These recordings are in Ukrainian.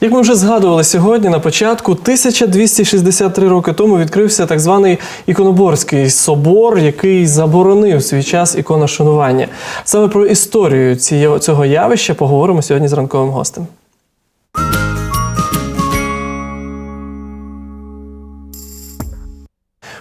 Як ми вже згадували сьогодні на початку, 1263 роки тому відкрився так званий іконоборський собор, який заборонив свій час іконошанування. Саме про історію цього явища поговоримо сьогодні з ранковим гостем.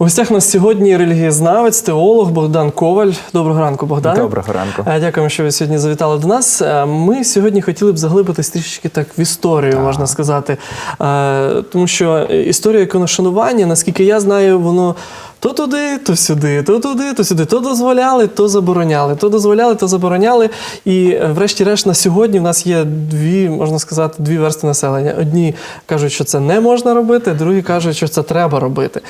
У гостях у нас сьогодні релігієзнавець, теолог Богдан Коваль. Доброго ранку, Богдан. Доброго ранку. Е, Дякуємо, що ви сьогодні завітали до нас. Е, Ми сьогодні хотіли б заглибитись трішечки так в історію, можна сказати. Е, Тому що історія іконошанування, наскільки я знаю, воно то туди, то сюди, то туди, то сюди, то дозволяли, то забороняли, то дозволяли, то забороняли. І е, врешті-решт на сьогодні в нас є дві, можна сказати, дві версти населення. Одні кажуть, що це не можна робити, другі кажуть, що це треба робити.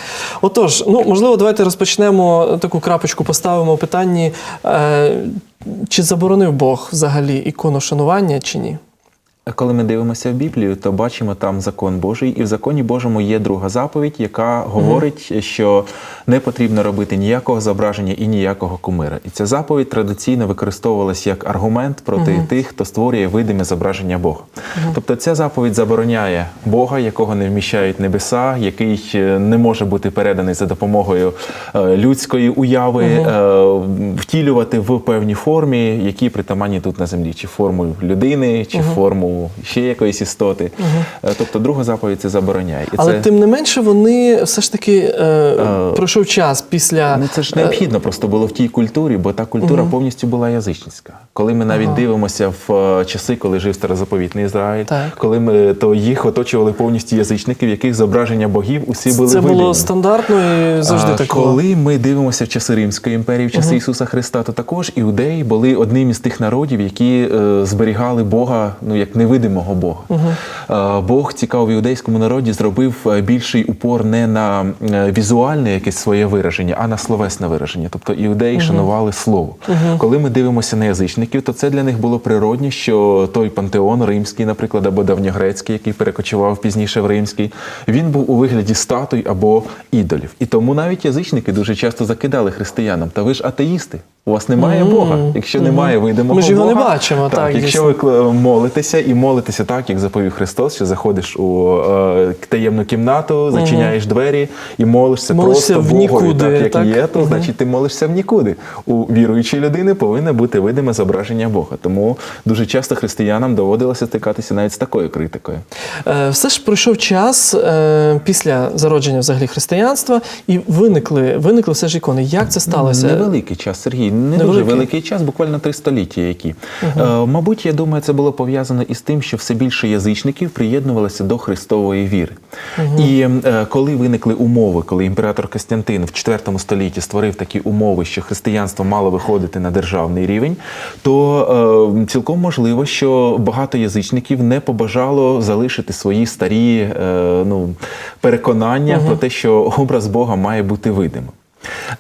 Отож, ну можливо, давайте розпочнемо таку крапочку, поставимо в питанні. Е, чи заборонив Бог взагалі іконошанування чи ні? Коли ми дивимося в Біблію, то бачимо там закон Божий, і в законі Божому є друга заповідь, яка говорить, що не потрібно робити ніякого зображення і ніякого кумира. І ця заповідь традиційно використовувалась як аргумент проти тих, хто створює видиме зображення Бога. Тобто ця заповідь забороняє Бога, якого не вміщають небеса, який не може бути переданий за допомогою е, людської уяви, е, втілювати в певній формі, які притаманні тут на землі, чи форму людини, чи форму ще якоїсь істоти. Е, Тобто друга заповідь це забороняє. І Але це, тим не менше вони все ж таки е, пройшов час після. Ну, це ж необхідно просто було в тій культурі, бо та культура повністю була язичницька. Коли ми навіть дивимося в е, часи, коли жив старозаповітний Ізраїль, Так. коли ми то їх оточували повністю язичники, в яких зображення богів усі були Це було стандартно і завжди так. Коли ми дивимося в часи Римської імперії, в часи Ісуса Христа, то також іудеї були одним із тих народів, які е, зберігали Бога, ну як невидимого Бога. Е, Бог цікаво в іудейському народі зробив е, більший упор не на е, візуальне якесь своє вираження, а на словесне вираження. Тобто іудеї шанували слово. Коли ми дивимося на язичників, то це для них було природні, що той пантеон римський, наприклад, або давньогрецький, який перекочував пізніше в римський, він був у вигляді статуй або ідолів. І тому навіть язичники дуже часто закидали християнам. Та ви ж атеїсти. У вас немає Бога. Якщо немає видимого Ми ж його не бачимо, так, якщо ви молитеся і молитеся так, як заповів Христос, що заходиш у е, таємну кімнату, зачиняєш двері і молишся, Молишся просто в нікуди, так як так? є, то значить ти молишся в нікуди. У віруючої людини повинне бути видиме зображення Бога. Тому дуже часто християнам доводилося стикатися навіть з такою критикою. Е, Все ж пройшов час е, після зародження взагалі християнства, і виникли, виникли все ж ікони. Як це сталося? Невеликий час, Сергій, не дуже великий час, буквально три століття. Які е, мабуть, я думаю, це було пов'язано із тим, що все більше язичників приєднувалися до Христової віри. І е, коли виникли умови, коли імператор Костянтин в IV столітті створив такі умови, що християнство мало виходити на державний рівень, то е, цілком можливо, що багато язичників не побажало залишити свої старі е, ну, переконання про те, що образ Бога має бути видимим.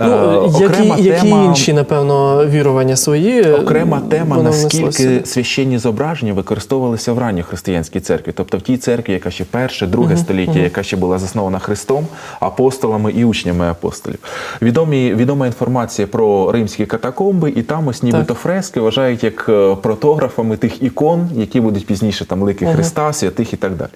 Е, Ну, окрема які, які тема- інші, напевно, вірування свої. Окрема тема, наскільки внеслося. священні зображення використовувалися в ранньої християнській церкві, тобто в тій церкві, яка ще перше, друге століття, яка ще була заснована Христом, апостолами і учнями апостолів. Відомі, відома інформація про римські катакомби, і там ось нібито фрески вважають як е, протографами тих ікон, які будуть пізніше там лики Христа, святих і так далі.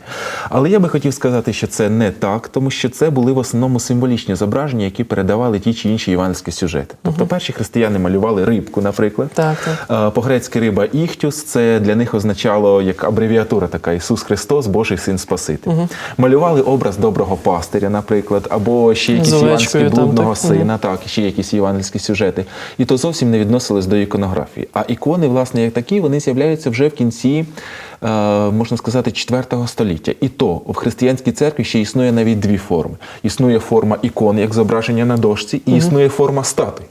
Але я би хотів сказати, що це не так, тому що це були в основному символічні зображення, які передавали ті чи інші євангельські сюжети. Тобто перші християни малювали рибку, наприклад. Так, так. Е, По-грецьки риба іхтюс це для них означало як абревіатура така Ісус Христос, Божий син Спаситель. Малювали образ доброго пастиря, наприклад, або ще якісь З іванські блудного так? сина, так, ще якісь євангельські сюжети. І то зовсім не відносились до іконографії. А ікони, власне, як такі, вони з'являються вже в кінці. Е, Можна сказати, 4 століття. І то в християнській церкві ще існує навіть дві форми: існує форма ікон, як зображення на дошці, і існує форма статуй.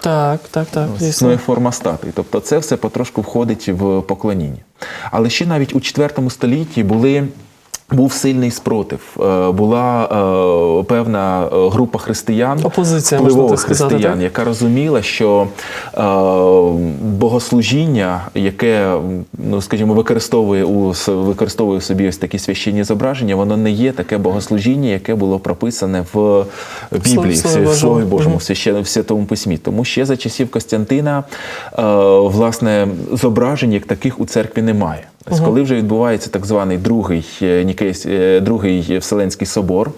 Так, так, так. Дійсно. Існує форма статуї. Тобто це все потрошку входить в поклоніння. Але ще навіть у IV столітті були Був сильний спротив, Е, була е, певна е, група християн, Опозиція, можна впливових сказати, християн, так? яка розуміла, що е, богослужіння, яке, ну скажімо, використовує у використовує собі ось такі священні зображення, воно не є таке богослужіння, яке було прописане в Біблії, в Слові в Слові Божому. Божому, в Святому Письмі. Тому ще за часів Костянтина е, власне зображень як таких у церкві немає. Ось коли вже відбувається так званий другий е, Нікейсь- е, другий Вселенський собор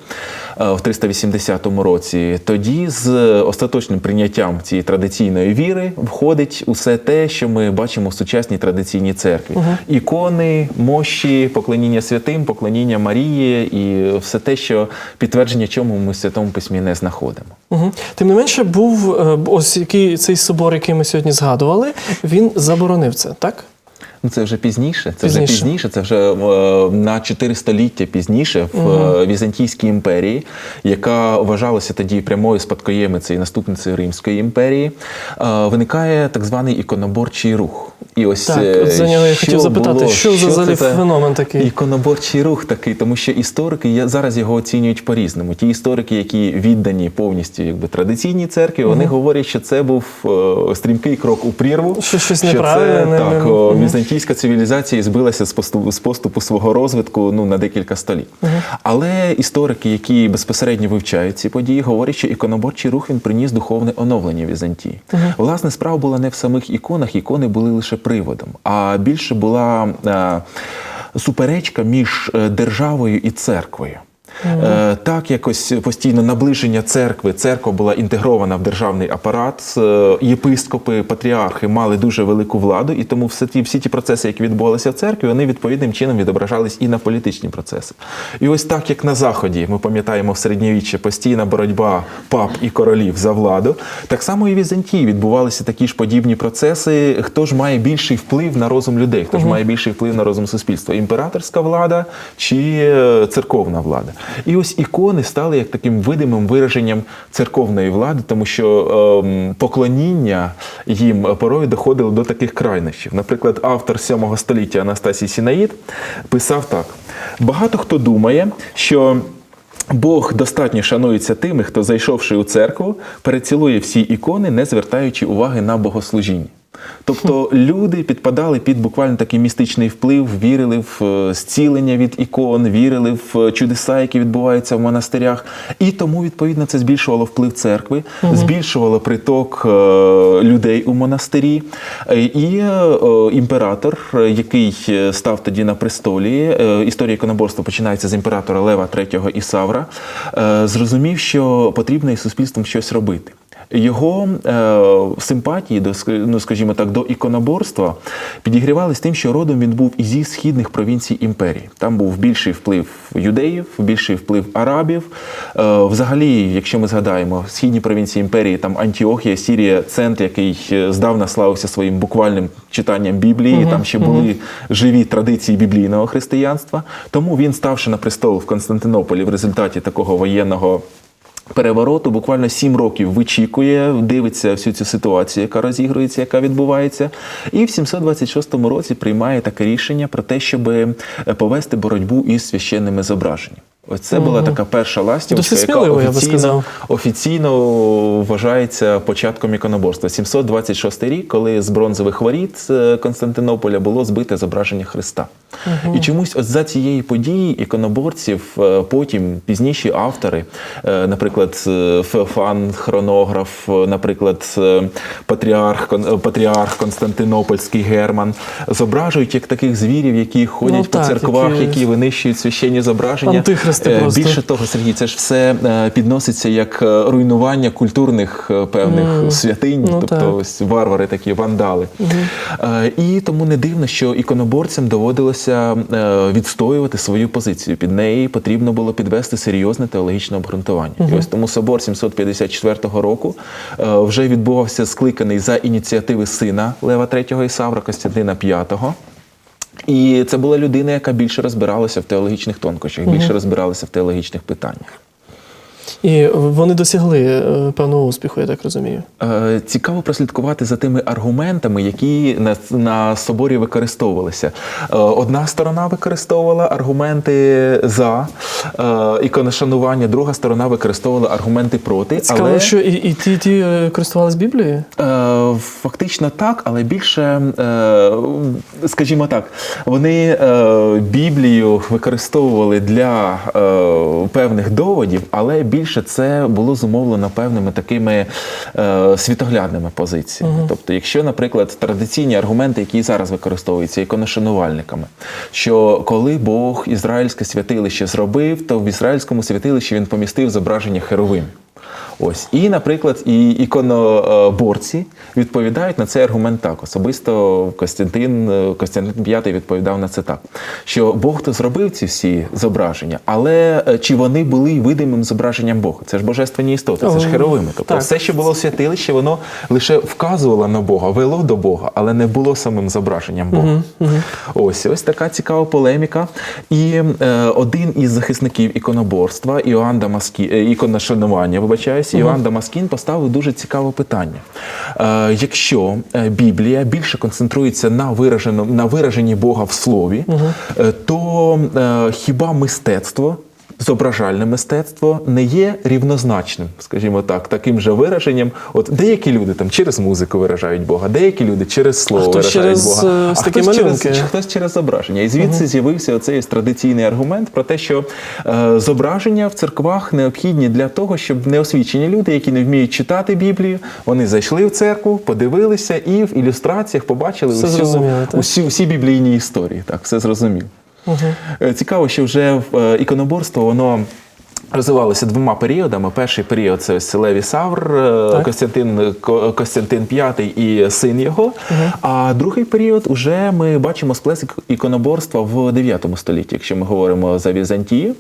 е, в 380 році, тоді з остаточним прийняттям цієї традиційної віри входить усе те, що ми бачимо в сучасній традиційній церкві: ікони, мощі, поклоніння святим, поклоніння Марії і все те, що підтвердження чому ми в святому письмі не знаходимо. Угу. Тим не менше, був е, ось який цей собор, який ми сьогодні згадували, він заборонив це, так? Ну, це вже пізніше. Це Пізніше. вже пізніше. Це вже е, на 4 століття пізніше в е, Візантійській імперії, яка вважалася тоді прямою спадкоємицею і наступницею Римської імперії, е, виникає так званий іконоборчий рух. І ось Так, е, от за нього я хотів запитати, що за взагалі за феномен такий? Іконоборчий рух такий, тому що історики зараз його оцінюють по-різному. Ті історики, які віддані повністю якби традиційній церкві, вони говорять, що це був е, стрімкий крок у прірву. Що щось що неправильне, так, не- візантійська цивілізація збилася з поступу, з поступу свого розвитку ну, на декілька століть. Але історики, які безпосередньо вивчають ці події, говорять, що іконоборчий рух він приніс духовне оновлення Візантії. Власне, справа була не в самих іконах, ікони були лише приводом, а більше була е, суперечка між е, державою і церквою. Е, Так, якось постійно наближення церкви. Церква була інтегрована в державний апарат. е, Єпископи, патріархи мали дуже велику владу, і тому все ті, всі ті процеси, які відбувалися в церкві, вони відповідним чином відображались і на політичні процеси. І ось так, як на Заході, ми пам'ятаємо в середньовіччі постійна боротьба пап і королів за владу, так само і в Візантії відбувалися такі ж подібні процеси. Хто ж має більший вплив на розум людей, хто ж має більший вплив на розум суспільства? Імператорська влада чи е, церковна влада? І ось ікони стали як таким видимим вираженням церковної влади, тому що ем, поклоніння їм порою доходило до таких крайнощів. Наприклад, автор 7 століття Анастасій Сінаїд писав так: багато хто думає, що. Бог достатньо шанується тими, хто, зайшовши у церкву, перецілує всі ікони, не звертаючи уваги на богослужіння. Тобто люди підпадали під буквально такий містичний вплив, вірили в е, зцілення від ікон, вірили в е, чудеса, які відбуваються в монастирях. І тому, відповідно, це збільшувало вплив церкви, збільшувало приток е, людей у монастирі. І імператор, який став тоді на престолі, історія іконоборства починається з імператора Лева III Ісавра, зрозумів, що потрібно із суспільством щось робити. Його е, симпатії до ну, скажімо так, до іконоборства підігрівались тим, що родом він був ізі східних провінцій імперії. Там був більший вплив юдеїв, більший вплив арабів. Е, взагалі, якщо ми згадаємо, східні провінції імперії, там Антіохія, Сірія, центр, який е, здавна славився своїм буквальним читанням Біблії. Там ще були живі традиції біблійного християнства. Тому він, ставши на престол в Константинополі в результаті такого воєнного. Перевороту буквально сім років вичікує, дивиться всю цю ситуацію, яка розігрується, яка відбувається, і в 726 році приймає таке рішення про те, щоб повести боротьбу із священними зображеннями. Ось це була така перша ластівка, Досить яка сміливо, я би офіційно, вважається початком іконоборства. 726 рік, коли з бронзових воріт е, Константинополя було збите зображення Христа. І чомусь от за цієї події іконоборців е, потім пізніші автори, е, наприклад, Феофан, хронограф, наприклад, патріарх, патріарх Константинопольський Герман, зображують як таких звірів, які ходять Ну, по так, церквах, які- які винищують священні зображення. Антихристи Е, просто. Більше того, Сергій, це ж все е, підноситься як е, руйнування культурних певних святинь, Ну, тобто так. ось варвари такі вандали. Е, І тому не дивно, що іконоборцям доводилося відстоювати свою позицію. Під неї потрібно було підвести серйозне теологічне обґрунтування. І ось тому собор 754 року вже відбувався скликаний за ініціативи сина Лева III Ісавра Костянтина V. І це була людина, яка більше розбиралася в теологічних тонкощах, більше розбиралася в теологічних питаннях. І вони досягли е, певного успіху, я так розумію. Е, Цікаво прослідкувати за тими аргументами, які на, на соборі використовувалися. Е, Одна сторона використовувала аргументи за іконошанування, друга сторона використовувала аргументи проти. Цікаво, але... що і, і ті, ті користувались Біблією? Фактично так, але більше, скажімо так, вони Біблію використовували для певних доводів, але більше це було зумовлено певними такими е, світоглядними позиціями. Тобто, якщо, наприклад, традиційні аргументи, які зараз використовуються іконошанувальниками, що коли Бог ізраїльське святилище зробив, то в ізраїльському святилищі він помістив зображення херовим. Ось і, наприклад, і іконоборці відповідають на цей аргумент так. Особисто Костянтин е, Костянтин V відповідав на це так, що Бог то зробив ці всі зображення, але е, чи вони були видимим зображенням Бога? Це ж божественні істоти, це ж херовими. Тобто так. все, що було в святилищі, воно лише вказувало на Бога, вело до Бога, але не було самим зображенням Бога. Ось ось така цікава полеміка. І е, один із захисників іконоборства, Іоанн Дамаскін, е, іконошанування, вибачаюсь, Іван Дамаскін поставив дуже цікаве питання. Е, якщо е, Біблія більше концентрується на вираженому на вираженні Бога в слові, е, то е, хіба мистецтво? Зображальне мистецтво не є рівнозначним, скажімо так, таким же вираженням. От деякі люди там через музику виражають Бога, деякі люди через слово хтось виражають через, Бога, е, а хтось через, малюнки. чи хтось через зображення. І звідси з'явився оцей традиційний аргумент про те, що е, зображення в церквах необхідні для того, щоб неосвічені люди, які не вміють читати Біблію, вони зайшли в церкву, подивилися і в ілюстраціях побачили усю, так? усі, біблійні історії. Так, все зрозуміло. Е, Цікаво, що вже в е, іконоборство воно. Розвивалося двома періодами. Перший період це ось Леві Савр, е, Так. Костянтин Ко- Костянтин V і син його. А другий період уже ми бачимо сплеск іконоборства в 9 столітті, якщо ми говоримо за Візантію.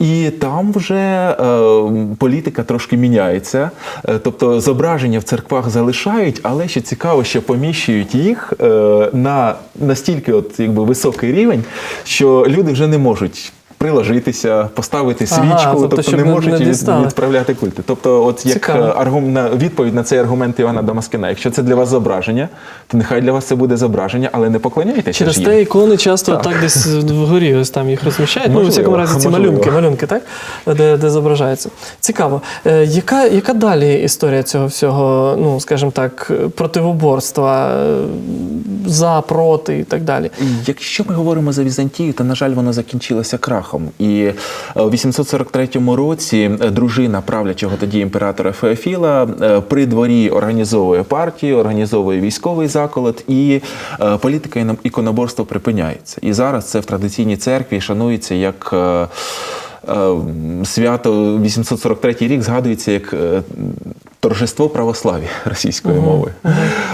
І там вже е, політика трошки міняється. Е, тобто зображення в церквах залишають, але що цікаво, що поміщують їх е, на настільки от, якби, високий рівень, що люди вже не можуть. Приложитися, поставити Ага, свічку, тобто, тобто, не можуть не відправляти культи. Тобто, от як Цікаво. е, аргум, відповідь на цей аргумент Івана Дамаскіна, якщо це для вас зображення, то нехай для вас це буде зображення, але не поклоняйтеся Через те ікони часто так, десь вгорі ось там їх розміщають. ну, у Можливо, всякому разі, ці можливо. малюнки, малюнки, так? Де, де зображаються. Цікаво. Е, яка, яка далі історія цього всього, ну, скажімо так, противоборства, е, за, проти і так далі? Якщо ми говоримо за Візантію, то на жаль, воно закінчилося крахом. І е, у 843 році е, дружина правлячого тоді імператора Феофіла е, при дворі організовує партію, організовує військовий заколот, і політика іно- іконоборства припиняється. І зараз це в традиційній церкві шанується як. Свято 843 рік згадується як торжество православ'я російською мовою.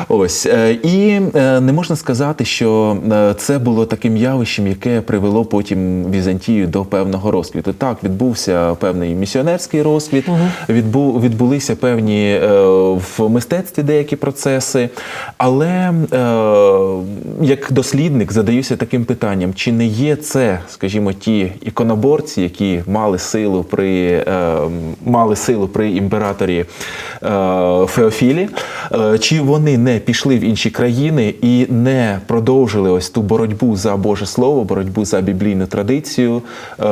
Ось е, і е, не можна сказати, що е, це було таким явищем, яке привело потім Візантію до певного розквіту. Так, відбувся певний місіонерський розквіт, відбу, відбулися певні в мистецтві деякі процеси. Але як дослідник задаюся таким питанням: чи не є це, скажімо, ті іконоборці, які мали силу при мали силу при імператорі Феофілі, е, чи вони не пішли в інші країни і не продовжили ось ту боротьбу за Боже Слово, боротьбу за біблійну традицію е,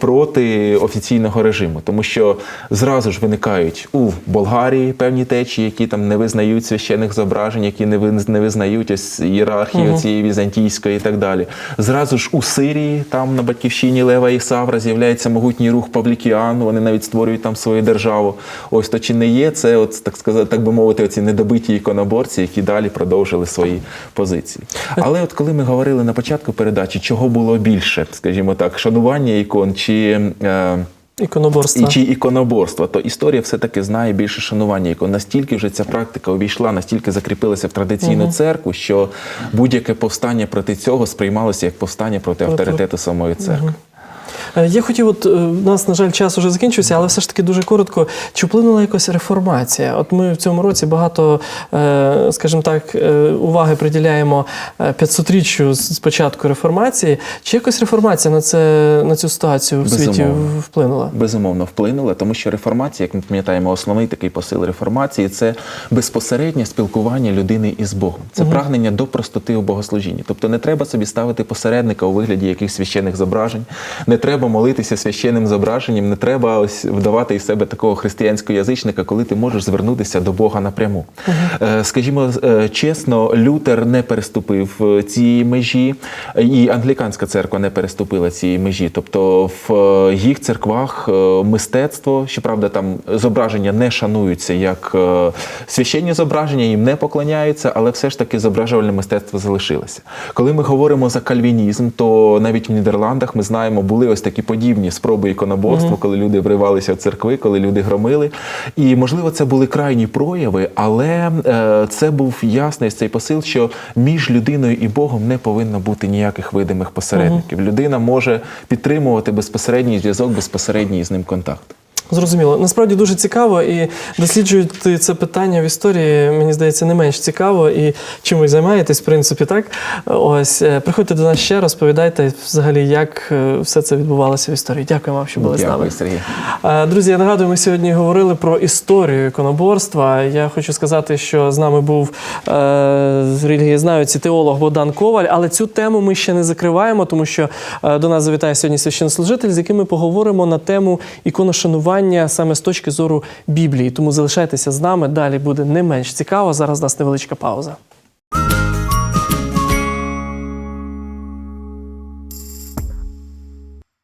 проти офіційного режиму, тому що зразу ж виникають у Болгарії певні течії, які там не визнають священних зображень, які не визнають ось ієрархію цієї візантійської і так далі. Зразу ж у Сирії, там на батьківщині Лева і Савра, з'являється могутній рух Павлікіан. Вони навіть створюють там свою державу. Ось то чи не є це, от так сказати, так би мовити, оці недобиті іконоборці, які далі продовжили свої позиції. Але от коли ми говорили на початку передачі, чого було більше, скажімо так, шанування ікон чи. Е, Іконоборства. і чи іконоборства, то історія все-таки знає більше шанування ікон. Настільки вже ця практика увійшла, настільки закріпилася в традиційну церкву, що будь-яке повстання проти цього сприймалося як повстання проти авторитету самої церкви. Е, Я хотів, от е, у нас, на жаль, час уже закінчився, але все ж таки дуже коротко. Чи вплинула якось реформація? От ми в цьому році багато, е, скажімо так, е, уваги приділяємо е, 500-річчю з початку реформації. Чи якось реформація на це на цю ситуацію в світі Безумовно. вплинула? Безумовно, вплинула, тому що реформація, як ми пам'ятаємо, основний такий посил реформації це безпосереднє спілкування людини із Богом. Це прагнення до простоти у богослужінні. Тобто не треба собі ставити посередника у вигляді якихось священних зображень, не треба молитися священним зображенням, не треба ось вдавати із себе такого християнського язичника, коли ти можеш звернутися до Бога напряму. Е, Скажімо е, чесно, Лютер не переступив е, цієї межі, і англіканська церква не переступила цієї межі. Тобто в їх церквах мистецтво, щоправда, там зображення не шануються як священні зображення, їм не поклоняються, але все ж таки зображувальне мистецтво залишилося. Коли ми говоримо за кальвінізм, то навіть в Нідерландах ми знаємо, були ось такі подібні спроби іконоборства, коли люди вривалися в церкви, коли люди громили. І можливо, це були крайні прояви, але е, це був ясний цей посил, що між людиною і Богом не повинно бути ніяких видимих посередників. Людина може підтримувати безпосередній зв'язок, безпосередній з ним контакт. Зрозуміло. Насправді дуже цікаво і досліджувати це питання в історії, мені здається, не менш цікаво. І чим ви займаєтесь, в принципі, так. Ось е, приходьте до нас ще, розповідайте взагалі, як е, все це відбувалося в історії. Дякую вам, що були з нами. Сергій. Е, Друзі, я нагадую, ми сьогодні говорили про історію іконоборства. Я хочу сказати, що з нами був е, релігієзнавець і теолог Богдан Коваль, але цю тему ми ще не закриваємо, тому що до нас завітає сьогодні священнослужитель, з яким ми поговоримо на тему іконошанування саме з точки зору Біблії. Тому залишайтеся з нами. Далі буде не менш цікаво. Зараз у нас невеличка пауза.